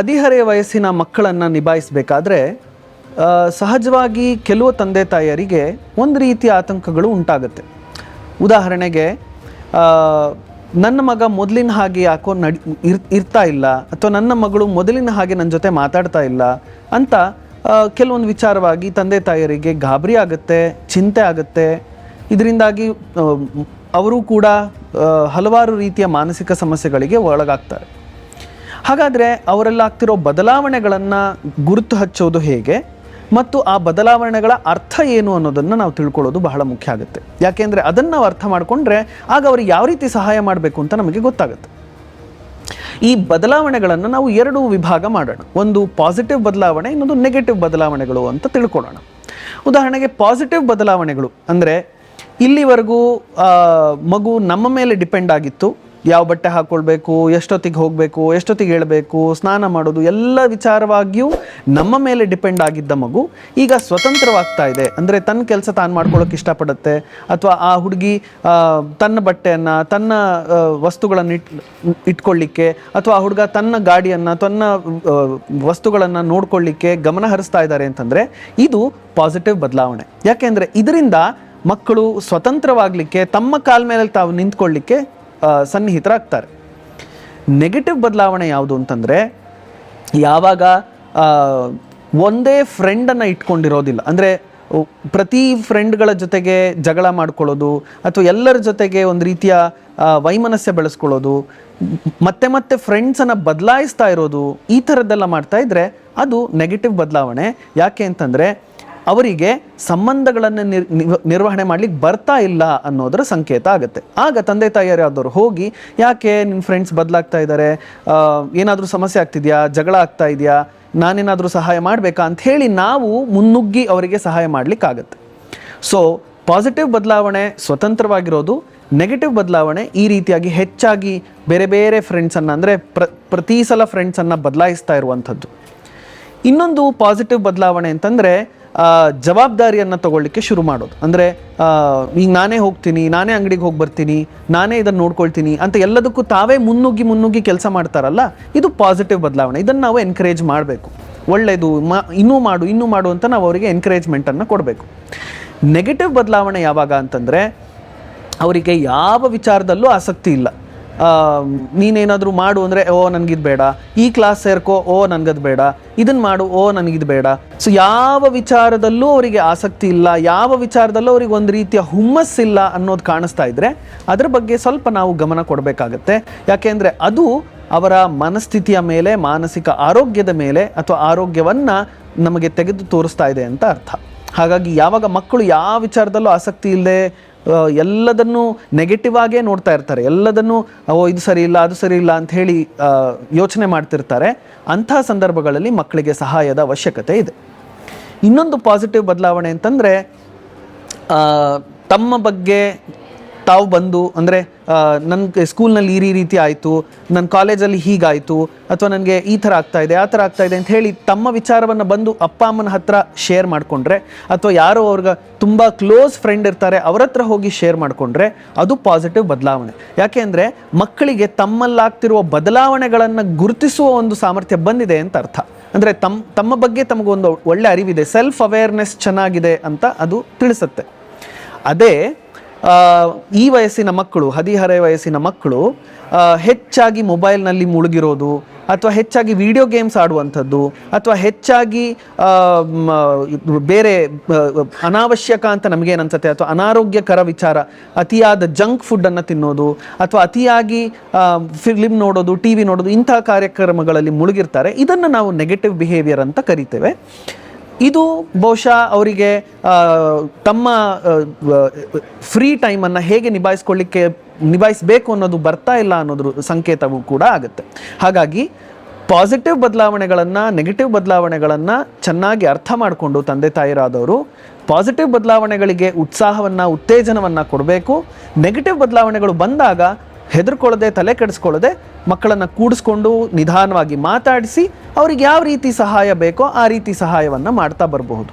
ಹದಿಹರೆಯ ವಯಸ್ಸಿನ ಮಕ್ಕಳನ್ನು ನಿಭಾಯಿಸಬೇಕಾದ್ರೆ ಸಹಜವಾಗಿ ಕೆಲವು ತಂದೆ ತಾಯಿಯರಿಗೆ ಒಂದು ರೀತಿಯ ಆತಂಕಗಳು ಉಂಟಾಗುತ್ತೆ. ಉದಾಹರಣೆಗೆ ನನ್ನ ಮಗ ಮೊದಲಿನ ಹಾಗೆ ಯಾಕೋ ನಡಿ, ಇರ್, ಇರ್ತಾ ಇಲ್ಲ, ಅಥವಾ ನನ್ನ ಮಗಳು ಮೊದಲಿನ ಹಾಗೆ ನನ್ನ ಜೊತೆ ಮಾತಾಡ್ತಾ ಇಲ್ಲ ಅಂತ ಕೆಲವೊಂದು ವಿಚಾರವಾಗಿ ತಂದೆ ತಾಯಿಯರಿಗೆ ಗಾಬರಿ ಆಗುತ್ತೆ, ಚಿಂತೆ ಆಗುತ್ತೆ. ಇದರಿಂದಾಗಿ ಅವರು ಕೂಡ ಹಲವಾರು ರೀತಿಯ ಮಾನಸಿಕ ಸಮಸ್ಯೆಗಳಿಗೆ ಒಳಗಾಗ್ತಾರೆ. ಹಾಗಾದರೆ ಅವರೆಲ್ಲ ಆಗ್ತಿರೋ ಬದಲಾವಣೆಗಳನ್ನು ಗುರುತು ಹಚ್ಚೋದು ಹೇಗೆ? ಮತ್ತು ಆ ಬದಲಾವಣೆಗಳ ಅರ್ಥ ಏನು ಅನ್ನೋದನ್ನು ನಾವು ತಿಳ್ಕೊಳ್ಳೋದು ಬಹಳ ಮುಖ್ಯ ಆಗುತ್ತೆ. ಯಾಕೆಂದರೆ ಅದನ್ನು ನಾವು ಅರ್ಥ ಮಾಡಿಕೊಂಡ್ರೆ ಆಗ ಅವ್ರಿಗೆ ಯಾವ ರೀತಿ ಸಹಾಯ ಮಾಡಬೇಕು ಅಂತ ನಮಗೆ ಗೊತ್ತಾಗುತ್ತೆ. ಈ ಬದಲಾವಣೆಗಳನ್ನು ನಾವು ಎರಡು ವಿಭಾಗ ಮಾಡೋಣ. ಒಂದು ಪಾಸಿಟಿವ್ ಬದಲಾವಣೆ, ಇನ್ನೊಂದು ನೆಗೆಟಿವ್ ಬದಲಾವಣೆಗಳು ಅಂತ ತಿಳ್ಕೊಳ್ಳೋಣ. ಉದಾಹರಣೆಗೆ ಪಾಸಿಟಿವ್ ಬದಲಾವಣೆಗಳು ಅಂದರೆ ಇಲ್ಲಿವರೆಗೂ ಮಗು ನಮ್ಮ ಮೇಲೆ ಡಿಪೆಂಡ್ ಆಗಿತ್ತು. ಯಾವ ಬಟ್ಟೆ ಹಾಕ್ಕೊಳ್ಬೇಕು ಎಷ್ಟೊತ್ತಿಗೆ ಹೋಗಬೇಕು, ಎಷ್ಟೊತ್ತಿಗೆ ಹೇಳಬೇಕು ಸ್ನಾನ ಮಾಡೋದು, ಎಲ್ಲ ವಿಚಾರವಾಗಿಯೂ ನಮ್ಮ ಮೇಲೆ ಡಿಪೆಂಡ್ ಆಗಿದ್ದ ಮಗು ಈಗ ಸ್ವತಂತ್ರವಾಗ್ತಾ ಇದೆ. ಅಂದರೆ ತನ್ನ ಕೆಲಸ ತಾನು ಮಾಡ್ಕೊಳ್ಳೋಕೆ ಇಷ್ಟಪಡುತ್ತೆ. ಅಥವಾ ಆ ಹುಡುಗಿ ತನ್ನ ಬಟ್ಟೆಯನ್ನು, ತನ್ನ ವಸ್ತುಗಳನ್ನು ಇಟ್, ಇಟ್ಕೊಳ್ಳಿಕ್ಕೆ, ಅಥವಾ ಆ ಹುಡುಗ ತನ್ನ ಗಾಡಿಯನ್ನು, ತನ್ನ ವಸ್ತುಗಳನ್ನು ನೋಡ್ಕೊಳ್ಳಿಕ್ಕೆ ಗಮನ ಹರಿಸ್ತಾ ಇದ್ದಾರೆ ಅಂತಂದರೆ ಇದು ಪಾಸಿಟಿವ್ ಬದಲಾವಣೆ. ಯಾಕೆಂದರೆ ಇದರಿಂದ ಮಕ್ಕಳು ಸ್ವತಂತ್ರವಾಗಲಿಕ್ಕೆ, ತಮ್ಮ ಕಾಲ ಮೇಲೆ ತಾವು ನಿಂತ್ಕೊಳ್ಳಿಕ್ಕೆ ಸನ್ನಿಹಿತರಾಗ್ತಾರೆ. ನೆಗೆಟಿವ್ ಬದಲಾವಣೆ ಯಾವುದು ಅಂತಂದರೆ, ಯಾವಾಗ ಒಂದೇ ಫ್ರೆಂಡನ್ನು ಇಟ್ಕೊಂಡಿರೋದಿಲ್ಲ. ಅಂದರೆ ಪ್ರತಿ ಫ್ರೆಂಡ್ಗಳ ಜೊತೆಗೆ ಜಗಳ ಮಾಡ್ಕೊಳ್ಳೋದು, ಅಥವಾ ಎಲ್ಲರ ಜೊತೆಗೆ ಒಂದು ರೀತಿಯ ವೈಮನಸ್ಯ ಬೆಳೆಸ್ಕೊಳ್ಳೋದು, ಮತ್ತೆ ಮತ್ತೆ ಫ್ರೆಂಡ್ಸನ್ನು ಬದಲಾಯಿಸ್ತಾ ಇರೋದು ಈ ಥರದ್ದೆಲ್ಲ ಮಾಡ್ತಾ ಇದ್ದರೆ ಅದು ನೆಗೆಟಿವ್ ಬದಲಾವಣೆ. ಯಾಕೆ ಅಂತಂದರೆ ಅವರಿಗೆ ಸಂಬಂಧಗಳನ್ನು ನಿರ್ವಹಣೆ ಮಾಡ್ಲಿಕ್ಕೆ ಬರ್ತಾ ಇಲ್ಲ ಅನ್ನೋದರ ಸಂಕೇತ ಆಗುತ್ತೆ. ಆಗ ತಂದೆ ತಾಯಿಯರಾದವರು ಹೋಗಿ, ಯಾಕೆ ನಿಮ್ಮ ಫ್ರೆಂಡ್ಸ್ ಬದಲಾಗ್ತಾ ಇದ್ದಾರೆ ಏನಾದರೂ ಸಮಸ್ಯೆ ಆಗ್ತಿದೆಯಾ? ಜಗಳ ಆಗ್ತಾ ಇದೆಯಾ? ನಾನೇನಾದರೂ ಸಹಾಯ ಮಾಡಬೇಕಾ? ಅಂತ ಹೇಳಿ ನಾವು ಮುನ್ನುಗ್ಗಿ ಅವರಿಗೆ ಸಹಾಯ ಮಾಡಲಿಕ್ಕಾಗತ್ತೆ ಸೊ ಪಾಸಿಟಿವ್ ಬದಲಾವಣೆ ಸ್ವತಂತ್ರವಾಗಿರೋದು ನೆಗೆಟಿವ್ ಬದಲಾವಣೆ ಈ ರೀತಿಯಾಗಿ ಹೆಚ್ಚಾಗಿ ಬೇರೆ ಬೇರೆ ಫ್ರೆಂಡ್ಸನ್ನು ಅಂದರೆ ಪ್ರ, ಪ್ರತಿ ಸಲ ಫ್ರೆಂಡ್ಸನ್ನು ಬದಲಾಯಿಸ್ತಾ ಇರುವಂಥದ್ದು. ಇನ್ನೊಂದು ಪಾಸಿಟಿವ್ ಬದಲಾವಣೆ ಅಂತಂದರೆ ಜವಾಬ್ದಾರಿಯನ್ನು ತಗೊಳ್ಳಿಕ್ಕೆ ಶುರು ಮಾಡೋದು. ಅಂದರೆ ಈಗ ನಾನೇ ಹೋಗ್ತೀನಿ, ನಾನೇ ಅಂಗಡಿಗೆ ಹೋಗಿ ಬರ್ತೀನಿ, ನಾನೇ ಇದನ್ನು ನೋಡ್ಕೊಳ್ತೀನಿ ಅಂತ ಎಲ್ಲದಕ್ಕೂ ತಾವೇ ಮುನ್ನುಗ್ಗಿ ಮುನ್ನುಗ್ಗಿ ಕೆಲಸ ಮಾಡ್ತಾರಲ್ಲ, ಇದು ಪಾಸಿಟಿವ್ ಬದಲಾವಣೆ. ಇದನ್ನು ನಾವು ಎನ್ಕರೇಜ್ ಮಾಡಬೇಕು. ಒಳ್ಳೆಯದು ಮಾ, ಇನ್ನೂ ಮಾಡು ಇನ್ನೂ ಮಾಡು ಅಂತ ನಾವು ಅವರಿಗೆ ಎನ್ಕರೇಜ್ಮೆಂಟನ್ನು ಕೊಡಬೇಕು. ನೆಗೆಟಿವ್ ಬದಲಾವಣೆ ಯಾವಾಗ ಅಂತಂದರೆ, ಅವರಿಗೆ ಯಾವ ವಿಚಾರದಲ್ಲೂ ಆಸಕ್ತಿ ಇಲ್ಲ. ನೀನೇನಾದರೂ ಮಾಡು ಅಂದರೆ, ಓ, ನನಗಿದು ಬೇಡ. ಈ ಕ್ಲಾಸ್ ಸೇರ್ಕೋ, ಓ, ನನಗದು ಬೇಡ. ಇದನ್ನು ಮಾಡು, ಓ, ನನಗಿದು ಬೇಡ. ಸೊ ಯಾವ ವಿಚಾರದಲ್ಲೂ ಅವರಿಗೆ ಆಸಕ್ತಿ ಇಲ್ಲ, ಯಾವ ವಿಚಾರದಲ್ಲೂ ಅವರಿಗೆ ಒಂದು ರೀತಿಯ ಹುಮ್ಮಸ್ಸಿಲ್ಲ ಅನ್ನೋದು ಕಾಣಿಸ್ತಾ ಇದ್ದರೆ ಅದರ ಬಗ್ಗೆ ಸ್ವಲ್ಪ ನಾವು ಗಮನ ಕೊಡಬೇಕಾಗತ್ತೆ. ಯಾಕೆಂದರೆ ಅದು ಅವರ ಮನಸ್ಥಿತಿಯ ಮೇಲೆ, ಮಾನಸಿಕ ಆರೋಗ್ಯದ ಮೇಲೆ ಅಥವಾ ಆರೋಗ್ಯವನ್ನು ನಮಗೆ ತೆಗೆದು ತೋರಿಸ್ತಾ ಇದೆ ಅಂತ ಅರ್ಥ. ಹಾಗಾಗಿ, ಯಾವಾಗ ಮಕ್ಕಳು ಯಾವ ವಿಚಾರದಲ್ಲೂ ಆಸಕ್ತಿ ಇಲ್ಲದೆ ಎಲ್ಲದನ್ನು ನೆಗೆಟಿವ್ ಆಗೇ ನೋಡ್ತಾ ಇರ್ತಾರೆ. ಎಲ್ಲದನ್ನು, ಓ, ಇದು ಸರಿ ಇಲ್ಲ, ಅದು ಸರಿ ಇಲ್ಲ ಅಂತ ಹೇಳಿ ಯೋಚನೆ ಮಾಡ್ತಿರ್ತಾರೆ. ಅಂತಹ ಸಂದರ್ಭಗಳಲ್ಲಿ ಮಕ್ಕಳಿಗೆ ಸಹಾಯದ ಅವಶ್ಯಕತೆ ಇದೆ. ಇನ್ನೊಂದು ಪಾಸಿಟಿವ್ ಬದಲಾವಣೆ ಅಂತಂದರೆ ತಮ್ಮ ಬಗ್ಗೆ ತಾವು ಬಂದು, ಅಂದರೆ ನನ್ನ ಸ್ಕೂಲ್ನಲ್ಲಿ ಈ ರೀತಿ ಆಯಿತು ನನ್ನ ಕಾಲೇಜಲ್ಲಿ ಹೀಗಾಯಿತು, ಅಥವಾ ನನಗೆ ಈ ಥರ ಆಗ್ತಾ ಇದೆ, ಆ ಥರ ಆಗ್ತಾ ಇದೆ ಅಂತ ಹೇಳಿ ತಮ್ಮ ವಿಚಾರವನ್ನು ಬಂದು ಅಪ್ಪ ಅಮ್ಮನ ಹತ್ರ ಶೇರ್ ಮಾಡಿಕೊಂಡ್ರೆ, ಅಥವಾ ಯಾರೋ ಅವ್ರಿಗೆ ತುಂಬ ಕ್ಲೋಸ್ ಫ್ರೆಂಡ್ ಇರ್ತಾರೆ, ಅವ್ರ ಹತ್ರ ಹೋಗಿ ಶೇರ್ ಮಾಡಿಕೊಂಡ್ರೆ, ಅದು ಪಾಸಿಟಿವ್ ಬದಲಾವಣೆ. ಯಾಕೆ ಅಂದರೆ, ಮಕ್ಕಳಿಗೆ ತಮ್ಮಲ್ಲಾಗ್ತಿರುವ ಬದಲಾವಣೆಗಳನ್ನು ಗುರುತಿಸುವ ಒಂದು ಸಾಮರ್ಥ್ಯ ಬಂದಿದೆ ಅಂತ ಅರ್ಥ. ಅಂದರೆ ತಮ್ಮ ತಮ್ಮ ಬಗ್ಗೆ ತಮಗೊಂದು ಒಳ್ಳೆ ಅರಿವಿದೆ ಸೆಲ್ಫ್ ಅವೇರ್ನೆಸ್ ಚೆನ್ನಾಗಿದೆ ಅಂತ ಅದು ತಿಳಿಸುತ್ತೆ. ಅದೇ ಈ ವಯಸ್ಸಿನ ಮಕ್ಕಳು ಹದಿಹರೆಯ ವಯಸ್ಸಿನ ಮಕ್ಕಳು ಹೆಚ್ಚಾಗಿ ಮೊಬೈಲ್ನಲ್ಲಿ ಮುಳುಗಿರೋದು ಅಥವಾ ಹೆಚ್ಚಾಗಿ ವಿಡಿಯೋ ಗೇಮ್ಸ್ ಆಡುವಂಥದ್ದು ಅಥವಾ ಹೆಚ್ಚಾಗಿ ಬೇರೆ ಅನಾವಶ್ಯಕ ಅಂತ ನಮಗೇನನ್ಸುತ್ತೆ ಅಥವಾ ಅನಾರೋಗ್ಯಕರ ವಿಚಾರ, ಅತಿಯಾದ ಜಂಕ್ ಫುಡ್ಡನ್ನು ತಿನ್ನೋದು ಅಥವಾ ಅತಿಯಾಗಿ ಫಿಲಿಮ್ ನೋಡೋದು ಟಿ ವಿ ನೋಡೋದು ಇಂತಹ ಕಾರ್ಯಕ್ರಮಗಳಲ್ಲಿ ಮುಳುಗಿರ್ತಾರೆ. ಇದನ್ನು ನಾವು ನೆಗೆಟಿವ್ ಬಿಹೇವಿಯರ್ ಅಂತ ಕರಿತೇವೆ. ಇದು ಬಹುಶಃ ಅವರಿಗೆ ತಮ್ಮ ಫ್ರೀ ಟೈಮನ್ನು ಹೇಗೆ ನಿಭಾಯಿಸ್ಕೊಳ್ಳಿಕ್ಕೆ, ನಿಭಾಯಿಸಬೇಕು ಅನ್ನೋದು ಬರ್ತಾ ಇಲ್ಲ ಅನ್ನೋದ್ರ ಸಂಕೇತವೂ ಕೂಡ ಆಗುತ್ತೆ. ಹಾಗಾಗಿ ಪಾಸಿಟಿವ್ ಬದಲಾವಣೆಗಳನ್ನು ನೆಗೆಟಿವ್ ಬದಲಾವಣೆಗಳನ್ನು ಚೆನ್ನಾಗಿ ಅರ್ಥ ಮಾಡಿಕೊಂಡು ತಂದೆ ತಾಯಿರಾದವರು ಪಾಸಿಟಿವ್ ಬದಲಾವಣೆಗಳಿಗೆ ಉತ್ಸಾಹವನ್ನು, ಉತ್ತೇಜನವನ್ನು ಕೊಡಬೇಕು. ನೆಗೆಟಿವ್ ಬದಲಾವಣೆಗಳು ಬಂದಾಗ ಹೆದರ್ಕೊಳ್ಳದೆ, ತಲೆ ಕೆಡಿಸ್ಕೊಳ್ಳದೆ ಮಕ್ಕಳನ್ನು ಕೂಡಿಸ್ಕೊಂಡು ನಿಧಾನವಾಗಿ ಮಾತಾಡಿಸಿ ಅವ್ರಿಗೆ ಯಾವ ರೀತಿ ಸಹಾಯ ಬೇಕೋ ಆ ರೀತಿ ಸಹಾಯವನ್ನು ಮಾಡ್ತಾ ಬರಬಹುದು.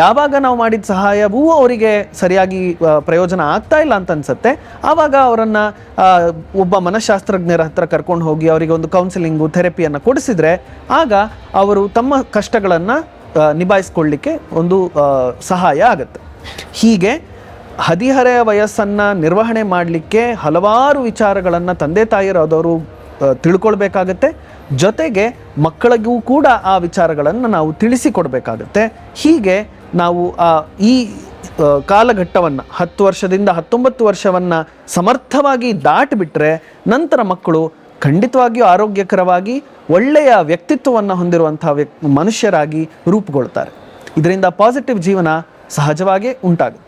ಯಾವಾಗ ನಾವು ಮಾಡಿದ ಸಹಾಯವೂ ಅವರಿಗೆ ಸರಿಯಾಗಿ ಪ್ರಯೋಜನ ಆಗ್ತಾ ಇಲ್ಲ ಅಂತ ಅನ್ಸುತ್ತೆ. ಆವಾಗ ಅವರನ್ನು ಒಬ್ಬ ಮನಃಶಾಸ್ತ್ರಜ್ಞರ ಹತ್ರ ಕರ್ಕೊಂಡು ಹೋಗಿ ಅವರಿಗೆ ಒಂದು ಕೌನ್ಸಿಲಿಂಗು ಥೆರಪಿಯನ್ನು ಕೊಡಿಸಿದ್ರೆ ಆಗ ಅವರು ತಮ್ಮ ಕಷ್ಟಗಳನ್ನು ನಿಭಾಯಿಸ್ಕೊಳ್ಳಿಕ್ಕೆ ಒಂದು ಸಹಾಯ ಆಗುತ್ತೆ. ಹೀಗೆ ಹದಿಹರೆಯ ವಯಸ್ಸನ್ನು ನಿರ್ವಹಣೆ ಮಾಡಲಿಕ್ಕೆ ಹಲವಾರು ವಿಚಾರಗಳನ್ನು ತಂದೆ ತಾಯಿರಾದವರು ತಿಳ್ಕೊಳ್ಬೇಕಾಗತ್ತೆ. ಜೊತೆಗೆ ಮಕ್ಕಳಿಗೂ ಕೂಡ ಆ ವಿಚಾರಗಳನ್ನು ನಾವು ತಿಳಿಸಿಕೊಡ್ಬೇಕಾಗತ್ತೆ. ಹೀಗೆ ನಾವು, ಆ, ಈ ಕಾಲಘಟ್ಟವನ್ನು, ಹತ್ತು ವರ್ಷದಿಂದ ಹತ್ತೊಂಬತ್ತು ವರ್ಷವನ್ನು ಸಮರ್ಥವಾಗಿ ದಾಟಿಬಿಟ್ರೆ ನಂತರ ಮಕ್ಕಳು ಖಂಡಿತವಾಗಿಯೂ ಆರೋಗ್ಯಕರವಾಗಿ ಒಳ್ಳೆಯ ವ್ಯಕ್ತಿತ್ವವನ್ನು ಹೊಂದಿರುವಂಥ ವ್ಯಕ್ ಮನುಷ್ಯರಾಗಿ ರೂಪುಗೊಳ್ತಾರೆ. ಇದರಿಂದ ಪಾಸಿಟಿವ್ ಜೀವನ ಸಹಜವಾಗೇ ಉಂಟಾಗುತ್ತೆ.